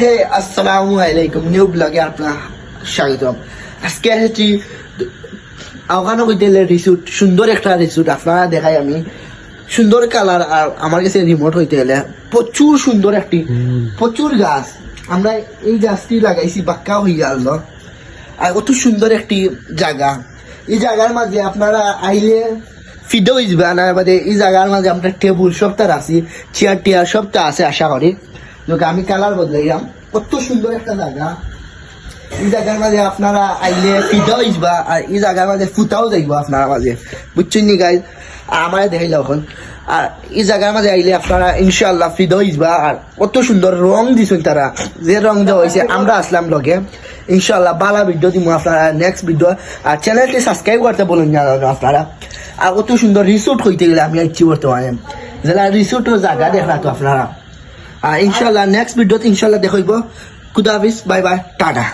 হে আসসালামু আলাইকুম নিউ ব্লগে আপনার স্বাগতম। আজকে এসেছি আওগানো কইতেলে রিসুট সুন্দর একটা রিসুট আপনারা দেখাই আমি। সুন্দর কালার আর আমার কাছে রিমোট হইতে গেলে প্রচুর সুন্দর একটি, প্রচুর গাছ। আমরা এই গাছটি লাগাইছি বাক্কা হয়ে গেল আর কত সুন্দর একটি জায়গা। এই জায়গার মাঝে আপনারা আইলে ফিডে হইবে আনার বাদে এই জায়গার মাঝে আমরা টেবুল সবটা আছি চেয়ার টিয়ার সবটা আছে, আশা করি। যোগ আমি কালার বদলাইলাম। কত সুন্দর একটা জায়গা। এই জায়গার মাঝে আপনারা আইলে ফিডে হইবা, আর এই জায়গার মাঝে ফুটাও যাইব আপনারা মাঝে। বুঝছেন নি গাই আর আমার দেখাইল এখন। আর এই জায়গার মাঝে আইলে আপনারা ইনশাল্লাহ ফিদে হইবা, আর কত সুন্দর রং দিছেন তারা। যে রং দেওয়া হয়েছে আমরা আসলাম লগে। ইনশাল্লাহ বালা ভিডিও দিব আপনারা নেক্সট ভিডিও আর চ্যানেলটি সাবস্ক্রাইব করতে বলুন জানানো আপনারা। আর কত সুন্দর রিসোর্ট হইতে গেলে আমি ইচ্ছি বর্তমানে। যারা রিসোর্টের জায়গা দেখলা তো আপনারা। ইনশাল্লাহ নেক্সট ভিডিওতে ইনশাল্লাহ দেখাইব খুদা বাই বাই টাটা।